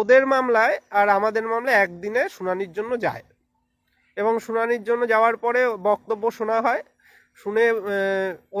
ওদের মামলায় আর আমাদের মামলায় একদিনে শুনানির জন্য যায়। এবং শুনানির জন্য যাওয়ার পরে বক্তব্য শোনা হয়। শুনে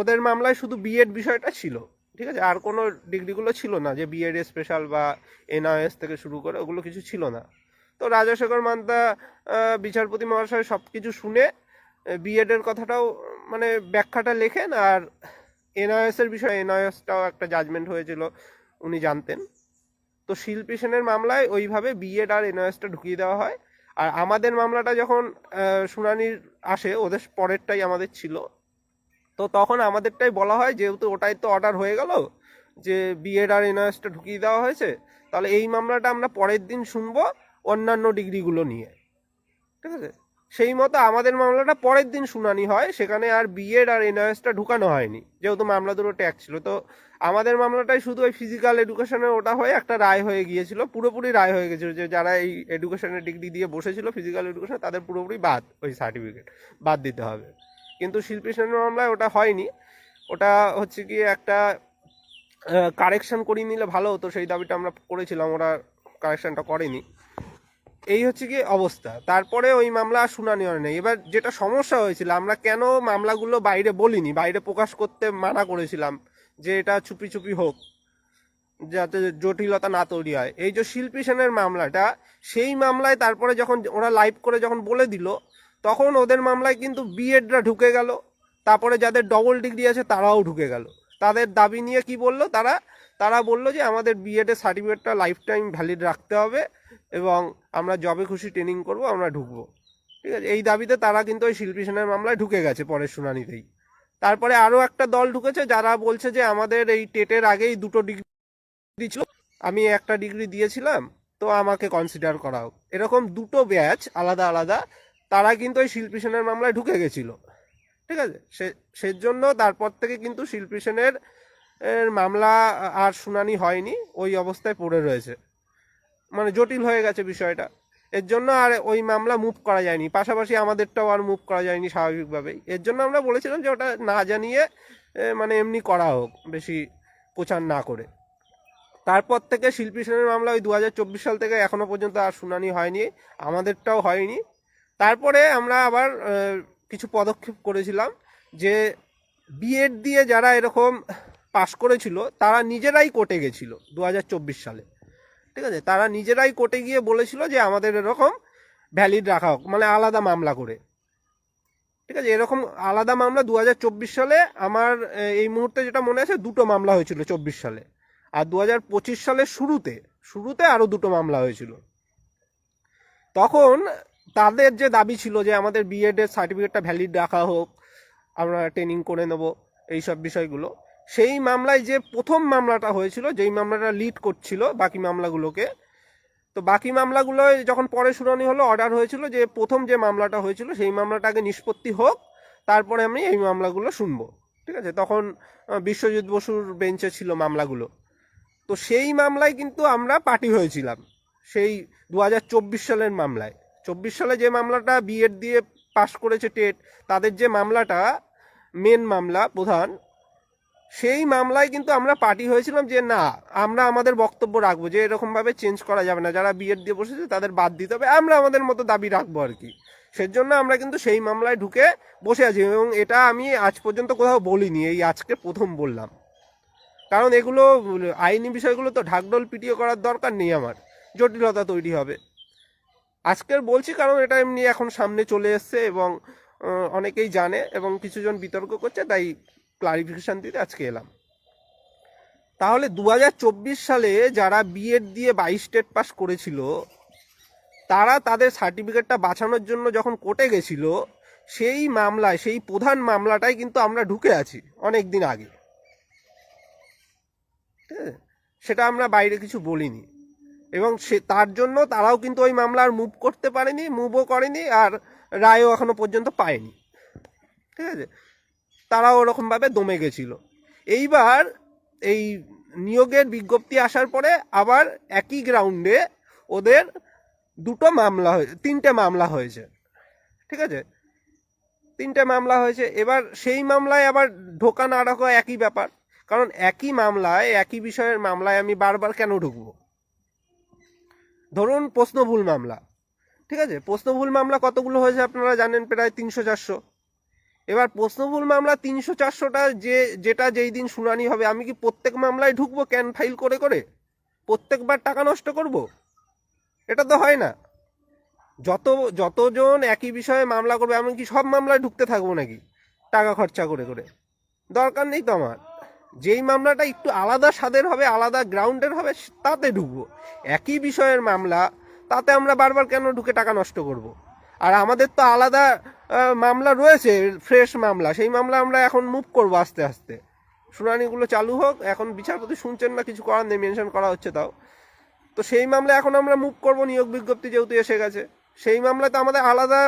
ওদের মামলায় শুধু বিএড বিষয়টা ছিল। ঠিক আছে? আর কোনো ডিগ্রিগুলো ছিল না যে বিএড স্পেশাল বা এনআইএস থেকে শুরু করে ওগুলো কিছু ছিল না। তো রাজাশেখর মান্তা বিচারপতি মহাশয় সব কিছু শুনে বিএড এর কথাটাও মানে ব্যাখ্যাটা লেখেন। আর এনআইএস এর বিষয়ে এনআইএসটাও একটা জাজমেন্ট হয়েছিল, উনি জানতেন। তো শিল্পী সেনের মামলায় ওইভাবে বিএড আর এনআইএসটা ঢুকিয়ে দেওয়া হয়। আর আমাদের মামলাটা যখন শুনানির আসে, ওদের পরেরটাই আমাদের ছিল। তো তখন আমাদেরটাই বলা হয়, যেহেতু ওটাই তো অর্ডার হয়ে গেল, যে বিএড আর এনআইএসটা ঢুকিয়ে দেওয়া হয়েছে, তাহলে এই মামলাটা আমরা পরের দিন শুনব অন্যান্য ডিগ্রিগুলো নিয়ে। ঠিক আছে? সেই মতো আমাদের মামলাটা পরের দিন শুনানি হয়, সেখানে আর বিএড আর এনআইএসটা ঢুকানো হয়নি, যেহেতু মামলা দুটো ট্যাগ ছিল। তো আমাদের মামলাটাই শুধু ওই ফিজিক্যাল এডুকেশনের ওটা হয়ে একটা রায় হয়ে গিয়েছিল, পুরোপুরি রায় হয়ে গেছিল যে যারা এই এডুকেশনের ডিগ্রি দিয়ে বসেছিল ফিজিক্যাল এডুকেশন তাদের পুরোপুরি বাদ, ওই সার্টিফিকেট বাদ দিতে হবে। কিন্তু শিল্পী সেনের মামলায় ওটা হয়নি। ওটা হচ্ছে কি একটা কারেকশান করিয়ে নিলে ভালো হতো, সেই দাবিটা আমরা করেছিলাম, ওরা কারেকশানটা করেনি। এই হচ্ছে কি অবস্থা। তারপরে ওই মামলা আর শুনানি হয় নাই। এবার যেটা সমস্যা হয়েছিল, আমরা কেন মামলাগুলো বাইরে বলিনি? বাইরে প্রকাশ করতে মানা করেছিলাম। যে এটা চুপি চুপি হোক, যাতে জটিলতা না তৈরি হয়। এই যে শিল্পী সেনের মামলাটা, সেই মামলায় তারপরে যখন ওরা লাইভ করে যখন বলে দিল, তখন ওদের মামলায় কিন্তু বিএডরা ঢুকে গেল। তারপরে যাদের ডবল ডিগ্রি আছে, তারাও ঢুকে গেল। তাদের দাবি নিয়ে কি বলল? তারা তারা বলল যে আমাদের বিএড এর সার্টিফিকেটটা লাইফ টাইম ভ্যালিড রাখতে হবে এবং আমরা জবে খুশি ট্রেনিং করব, আমরা ঢুকবো। ঠিক আছে? এই দাবিতে তারা কিন্তু ওই শিল্পী সেনের মামলায় ঢুকে গেছে পরের শুনানিতেই। তারপরে আরও একটা দল ঢুকেছে যারা বলছে যে আমাদের এই টেটের আগেই দুটো ডিগ্রি ছিল। আমি একটা ডিগ্রি দিয়েছিলাম, তো আমাকে কনসিডার করা হোক এরকম দুটো ব্যাচ আলাদা আলাদা, তারা কিন্তু ওই শিল্পী সেনের মামলায় ঢুকে গেছিল। ঠিক আছে? সে, সেজন্য তারপর থেকে কিন্তু শিল্পী সেনের, এর মামলা আর শুনানি হয়নি, ওই অবস্থায় পড়ে রয়েছে। মানে জটিল হয়ে গেছে বিষয়টা। এর জন্য আর ওই মামলা মুভ করা যায়নি। পাশাপাশি আমাদেরটাও আর মুভ করা যায়নি স্বাভাবিকভাবেই। এর জন্য আমরা বলেছিলাম যে ওটা না জানিয়ে মানে এমনি করা হোক, বেশি প্রচার না করে। তারপর থেকে শিল্পী সেনের মামলা ওই দু হাজার চব্বিশ সাল থেকে এখনও পর্যন্ত আর শুনানি হয়নি, আমাদেরটাও হয়নি। তারপরে আমরা আবার কিছু পদক্ষেপ করেছিলাম যে বিএড দিয়ে যারা এরকম পাশ করেছিল, তারা নিজেরাই কোর্টে গেছিল দু হাজার চব্বিশ সালে। ঠিক আছে? তারা নিজেরাই কোর্টে গিয়ে বলেছিল যে আমাদের এরকম ভ্যালিড রাখা হোক মানে আলাদা মামলা করে। ঠিক আছে? এরকম আলাদা মামলা দু হাজার চব্বিশ সালে আমার এই মুহূর্তে যেটা মনে আছে, দুটো মামলা হয়েছিল চব্বিশ সালে। আর দু হাজার পঁচিশ সালের শুরুতে শুরুতে আরও দুটো মামলা হয়েছিল। তখন তাদের যে দাবি ছিল যে আমাদের বিএড এর সার্টিফিকেটটা ভ্যালিড রাখা হোক, আমরা ট্রেনিং করে নেব, এইসব বিষয়গুলো সেই মামলায় যে প্রথম মামলাটা হয়েছিল, যেই মামলাটা লিড করছিল বাকি মামলাগুলোকে, তো বাকি মামলাগুলোয় যখন পরে শুনানি হলো অর্ডার হয়েছিল যে প্রথম যে মামলাটা হয়েছিল, সেই মামলাটা আগে নিষ্পত্তি হোক, তারপরে আমি এই মামলাগুলো শুনব। ঠিক আছে? তখন বিশ্বজিৎ বসুর বেঞ্চে ছিল মামলাগুলো। তো সেই মামলায় কিন্তু আমরা পার্টি হয়েছিলাম, সেই দু হাজার চব্বিশ সালের মামলায়। চব্বিশ সালে যে মামলাটা বিএড দিয়ে পাশ করেছে টেট, তাদের যে মামলাটা মেন মামলা প্রধান সেই মামলায় কিন্তু আমরা পার্টি হয়েছিলাম যে না, আমরা আমাদের বক্তব্য রাখব, যে এরকমভাবে চেঞ্জ করা যাবে না। যারা বিএড দিয়ে বসেছে তাদের বাদ দিতে হবে, আমরা আমাদের মতো দাবি রাখব আর কি। সেজন্য আমরা কিন্তু সেই মামলায় ঢুকে বসে আছি এবং এটা আমি আজ পর্যন্ত কোথাও বলিনি, এই আজকে প্রথম বললাম। কারণ এগুলো, আইনি বিষয়গুলো তো ঢাকঢোল পিটিয়ে করার দরকার নেই আমার, জটিলতা তৈরি হবে। আজকের বলছি কারণ এটা এমনি এখন সামনে চলে এসছে এবং অনেকেই জানে এবং কিছুজন বিতর্ক করছে, তাই ক্লারিফিকেশন দিতে আজকে এলাম। তাহলে দু হাজার চব্বিশ সালে যারা বিএড দিয়ে বাইশ স্টেট পাস করেছিল, তারা তাদের সার্টিফিকেটটা বাঁচানোর জন্য যখন কোর্টে গেছিল, সেই মামলায়, সেই প্রধান মামলাটাই কিন্তু আমরা ঢুকে আছি অনেক দিন আগে সেটা আমরা বাইরে কিছু বলিনি। এবং সে, তার জন্য তারাও কিন্তু ওই মামলার মুভ করতে পারেনি মুভও করেনি, আর রায়ও এখনও পর্যন্ত পায়নি। ঠিক আছে? তারাও ওরকমভাবে দমে গেছিল। এইবার এই নিয়োগের বিজ্ঞপ্তি আসার পরে আবার একই গ্রাউন্ডে ওদের দুটো মামলা হয়েছে তিনটে মামলা হয়েছে। ঠিক আছে? তিনটে মামলা হয়েছে। এবার সেই মামলায় আবার ঢোকা না ঢোকা একই ব্যাপার। কারণ একই মামলায়, একই বিষয়ের মামলায় আমি বারবার কেন ঢুকবো? ধরুন প্রশ্নভুল মামলা। ঠিক আছে? প্রশ্নভুল মামলা কতগুলো হয়েছে আপনারা জানেন প্রায় তিনশো চারশো। এবার প্রশ্নভুল মামলা তিনশো চারশোটা যে, যেটা যেই দিন শুনানি হবে, আমি কি প্রত্যেক মামলায় ঢুকবো ক্যান ফাইল করে করে? প্রত্যেকবার টাকা নষ্ট করব? এটা তো হয় না। যত, যতজন একই বিষয়ে মামলা করবে, আমি কি সব মামলায় ঢুকতে থাকব নাকি? টাকা খরচা করে করে। দরকার নেই তো আমার। যেই মামলাটা একটু আলাদা স্বাদের হবে, আলাদা গ্রাউন্ডের হবে, তাতে ঢুকবো। একই বিষয়ের মামলা, তাতে আমরা বারবার কেন ঢুকে টাকা নষ্ট করব। আর আমাদের তো আলাদা মামলা রয়েছে ফ্রেশ মামলা। সেই মামলা আমরা এখন মুভ করব আস্তে আস্তে। শুনানিগুলো চালু হোক, এখন বিচারপতি শুনছেন না, কিছু করার নেই মেনশন করা হচ্ছে তাও। তো সেই মামলা এখন আমরা মুভ করব, নিয়োগ বিজ্ঞপ্তি যেহেতু এসে গেছে। সেই মামলাতে আমাদের আলাদা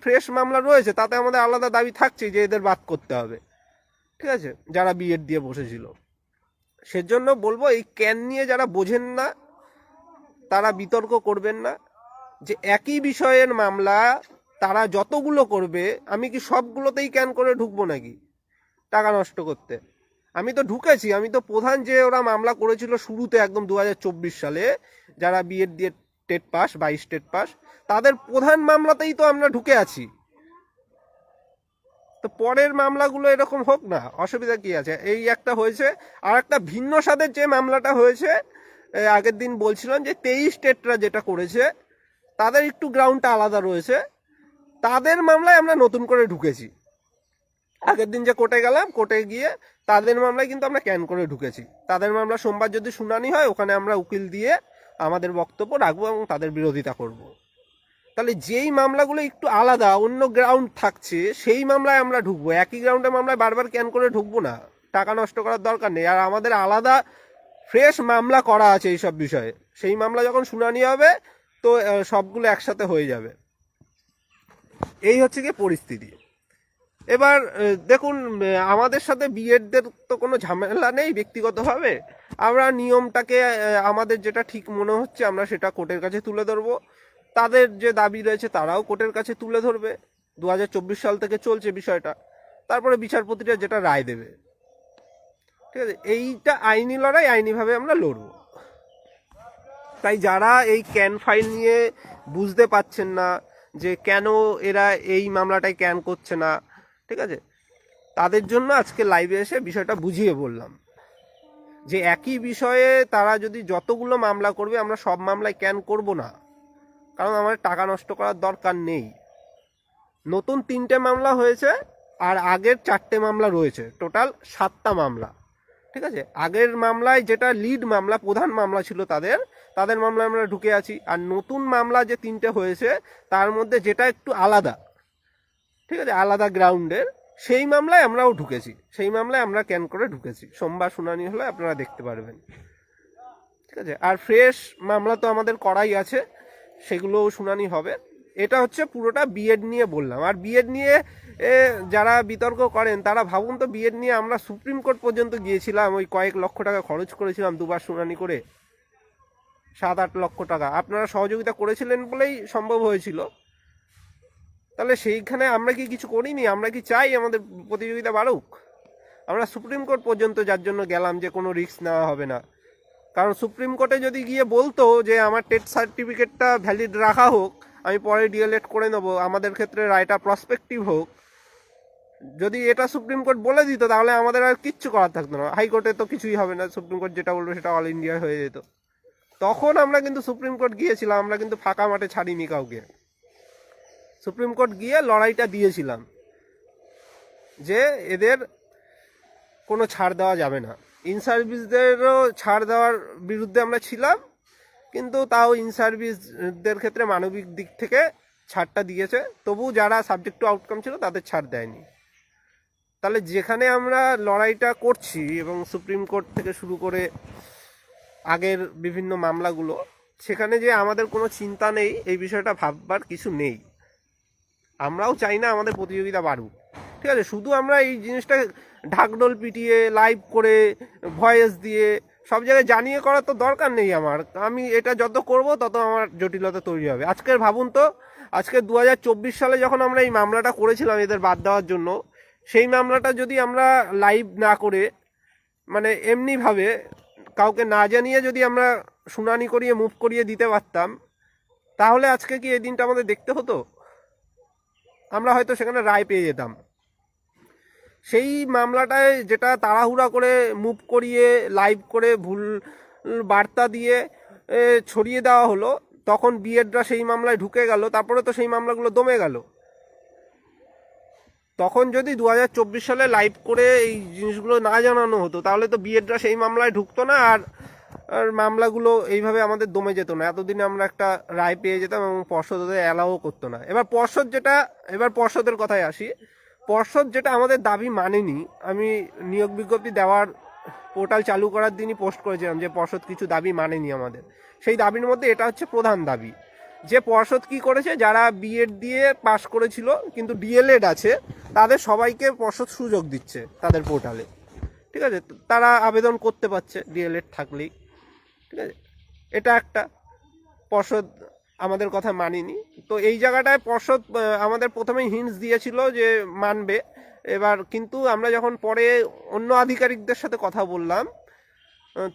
ফ্রেশ মামলা রয়েছে, তাতে আমাদের আলাদা দাবি থাকছে যে এদের বাদ করতে হবে। ঠিক আছে? যারা বিএড দিয়ে বসেছিল। সেজন্য বলব, এই ক্যান নিয়ে যারা বোঝেন না, তারা বিতর্ক করবেন না। যে একই বিষয়ের মামলা তারা যতগুলো করবে, আমি কি সবগুলোতেই ক্যান করে ঢুকবো নাকি? টাকা নষ্ট করতে। আমি তো ঢুকেছি, আমি তো প্রধান যে ওরা মামলা করেছিল শুরুতে একদম দু হাজার চব্বিশ সালে, যারা বিএড দিয়ে টেট পাস, বাইশ টেট পাস, তাদের প্রধান মামলাতেই তো আমরা ঢুকে আছি। তো পরের মামলাগুলো এরকম হোক না, অসুবিধা কি আছে? এই একটা হয়েছে আর একটা ভিন্ন স্বাদের যে মামলাটা হয়েছে আগের দিন বলছিলাম যে তেইশ স্টেটরা যেটা করেছে, তাদের একটু গ্রাউন্ডটা আলাদা রয়েছে। তাদের মামলায় আমরা নতুন করে ঢুকেছি। আগের দিন যে কোর্টে গেলাম কোর্টে গিয়ে তাদের মামলায় কিন্তু আমরা ক্যান করে ঢুকেছি। তাদের মামলা সোমবার যদি শুনানি হয় ওখানে আমরা উকিল দিয়ে আমাদের বক্তব্য রাখব এবং তাদের বিরোধিতা করব। তাহলে যেই মামলাগুলো একটু আলাদা অন্য গ্রাউন্ড থাকছে সেই মামলায় আমরা ঢুকবো। একই গ্রাউন্ডে মামলায় বারবার ক্যান করে ঢুকবো না। টাকা নষ্ট করার দরকার নেই। আর আমাদের আলাদা ফ্রেশ মামলা করা আছে এইসব বিষয়ে। সেই মামলা যখন শুনানি হবে তো সবগুলো একসাথে হয়ে যাবে। এই হচ্ছে গিয়ে পরিস্থিতি। এবার দেখুন আমাদের সাথে বিএডদের তো কোনো ঝামেলা নেই ব্যক্তিগতভাবে। আমরা নিয়মটাকে আমাদের যেটা ঠিক মনে হচ্ছে, আমরা সেটা কোর্টের কাছে তুলে ধরবো। তাদের যে দাবি রয়েছে, তারাও কোর্টের কাছে তুলে ধরবে। দু হাজার চব্বিশ সাল থেকে চলছে বিষয়টা। তারপরে বিচারপতিরা যেটা রায় দেবে। ঠিক আছে? এইটা আইনি লড়াই, আইনিভাবে আমরা লড়বো। তাই যারা এই ক্যান ফাইল নিয়ে বুঝতে পাচ্ছেন না যে কেন এরা এই মামলাটায় ক্যান করছে না, ঠিক আছে? তাদের জন্য আজকে লাইভে এসে বিষয়টা বুঝিয়ে বললাম। যে একই বিষয়ে তারা যদি যতগুলো মামলা করবে, আমরা সব মামলায় ক্যান করব না। কারণ আমার টাকা নষ্ট করার দরকার নেই। নতুন তিনটে মামলা হয়েছে, আর আগের চারটে মামলা রয়েছে। টোটাল সাতটা মামলা, ঠিক আছে? আগের মামলায় যেটা লিড মামলা, প্রধান মামলা ছিল তাদের তাদের মামলায় আমরা ঢুকে আছি। আর নতুন মামলা যে তিনটে হয়েছে, তার মধ্যে যেটা একটু আলাদা, ঠিক আছে, আলাদা গ্রাউন্ডের সেই মামলায় আমরাও ঢুকেছি। সেই মামলায় আমরা ক্যান করে ঢুকেছি? সোমবার শুনানি হলে আপনারা দেখতে পারবেন। ঠিক আছে, আর ফ্রেশ মামলা তো আমাদের করাই আছে, সেগুলোও শুনানি হবে। এটা হচ্ছে পুরোটা বিএড নিয়ে বললাম। আর বিএড নিয়ে যারা বিতর্ক করেন, তারা ভাবুন তো বিএড নিয়ে আমরা সুপ্রিম কোর্ট পর্যন্ত গিয়েছিলাম, ওই কয়েক লক্ষ টাকা খরচ করেছিলাম দুবার শুনানি করে। সাত আট লক্ষ টাকা। আপনারা সহযোগিতা করেছিলেন বলেই সম্ভব হয়েছিল। তাহলে সেইখানে আমরা কি কিছু করিনি? আমরা কি চাই আমাদের প্রতিযোগিতা বাড়ুক? আমরা সুপ্রিম কোর্ট পর্যন্ত যার জন্য গেলাম যে কোনো রিস্ক নেওয়া হবে না। কারণ সুপ্রিম কোর্টে যদি গিয়ে বলতো যে আমার টেট সার্টিফিকেটটা ভ্যালিড রাখা হোক, আমি পরে ডিএলএড করে নেব, আমাদের ক্ষেত্রে রায়টা প্রসপেক্টিভ হোক, যদি এটা সুপ্রিম কোর্ট বলে দিত তাহলে আমাদের আর কিচ্ছু করার থাকতো না। হাইকোর্টে তো কিছুই হবে না। সুপ্রিম কোর্ট যেটা বলবে সেটা অল ইন্ডিয়া হয়ে যেত। তখন আমরা কিন্তু সুপ্রিম কোর্ট গিয়েছিলাম, আমরা কিন্তু ফাঁকা মাঠে ছাড়িনি কাউকে। সুপ্রিম কোর্ট গিয়ে লড়াইটা দিয়েছিলাম যে এদের কোনো ছাড় দেওয়া যাবে না। ইন সার্ভিসদেরও ছাড় দেওয়ার বিরুদ্ধে আমরা ছিলাম, কিন্তু তাও ইন সার্ভিসদের ক্ষেত্রে মানবিক দিক থেকে ছাড়টা দিয়েছে। তবু যারা সাবজেক্ট টু আউটকাম ছিল তাদের ছাড় দেয়নি। তাহলে যেখানে আমরা লড়াইটা করছি এবং সুপ্রিম কোর্ট থেকে শুরু করে আগের বিভিন্ন মামলাগুলো, সেখানে যে আমাদের কোনো চিন্তা নেই, এই বিষয়টা ভাববার কিছু নেই। আমরাও চাই না আমাদের প্রতিযোগিতা বাড়ুক। ঠিক আছে, শুধু আমরা এই জিনিসটা ঢাকডোল পিটিয়ে লাইভ করে ভয়েস দিয়ে, সব জায়গায় জানিয়ে করার তো দরকার নেই আমার। আমি এটা যত করব, তত আমার জটিলতা তৈরি হবে। আজকের ভাবুন তো, আজকে দু হাজার চব্বিশ সালে যখন আমরা এই মামলাটা করেছিলাম এদের বাদ দেওয়ার জন্য, সেই মামলাটা যদি আমরা লাইভ না করে মানে এমনিভাবে কাউকে না জানিয়ে যদি আমরা শুনানি করিয়ে, মুভ করিয়ে দিতে পারতাম, তাহলে আজকে কি এই দিনটা আমাদের দেখতে হতো? আমরা হয়তো সেখানে রায় পেয়ে যেতাম। সেই মামলাটায় যেটা তাড়াহুড়া করে মুভ করিয়ে, লাইভ করে ভুল বার্তা দিয়ে ছড়িয়ে দেওয়া হলো, তখন বিএডরা সেই মামলায় ঢুকে গেল, তারপরে তো সেই মামলাগুলো দমে গেল। তখন যদি দু হাজার চব্বিশ সালে লাইভ করে এই জিনিসগুলো না জানানো হতো, তাহলে তো বিএডরা সেই মামলায় ঢুকতো না আর আর মামলাগুলো এইভাবে আমাদের দমে যেত না। এতদিনে আমরা একটা রায় পেয়ে যেতাম এবং পর্ষদ ওদের অ্যালাও করতো না। এবার পর্ষদ যেটা, এবার পর্ষদের কথায় আসি। পর্ষদ যেটা আমাদের দাবি মানেনি, আমি নিয়োগ বিজ্ঞপ্তি দেওয়ার পোর্টাল চালু করার দিনই পোস্ট করেছিলাম যে পর্ষদ কিছু দাবি মানেনি আমাদের। সেই দাবির মধ্যে এটা হচ্ছে প্রধান দাবি। যে পর্ষদ কি করেছে, যারা বিএড দিয়ে পাশ করেছিল, কিন্তু ডিএলএড আছে, তাদের সবাইকে পর্ষদ সুযোগ দিচ্ছে তাদের পোর্টালে ঠিক আছে? তারা আবেদন করতে পারছে ডিএলএড থাকলেই। ঠিক আছে? এটা একটা পর্ষদ আমাদের কথা মানিনি। তো এই জায়গাটায় পর্ষদ আমাদের প্রথমে হিন্স দিয়েছিল যে মানবে। এবার কিন্তু আমরা যখন পরে অন্য আধিকারিকদের সাথে কথা বললাম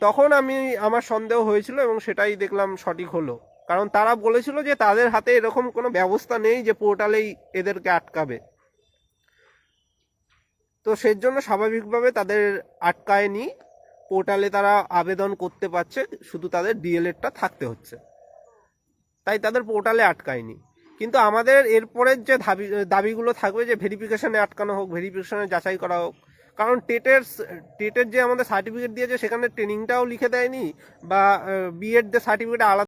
তখন আমি, আমার সন্দেহ হয়েছিল এবং সেটাই দেখলাম সঠিক হলো। কারণ তারা বলেছিল যে তাদের হাতে এরকম কোনো ব্যবস্থা নেই যে পোর্টালেই এদেরকে আটকাবে। তো সেই জন্য স্বাভাবিকভাবে তাদের আটকায়নি। পোর্টালে তারা আবেদন করতে পারছে, শুধু তাদের ডিএলএডটা থাকতে হচ্ছে। তাই তাদের পোর্টালে আটকায়নি। কিন্তু আমাদের এরপরের যে দাবি দাবিগুলো থাকবে যে ভেরিফিকেশানে আটকানো হোক, ভেরিফিকেশনে যাচাই করা হোক, কারণ টেটের টেটের যে আমাদের সার্টিফিকেট দিয়েছে, সেখানে ট্রেনিংটাও লিখে দেয়নি বা বিএড যে সার্টিফিকেট আলাদা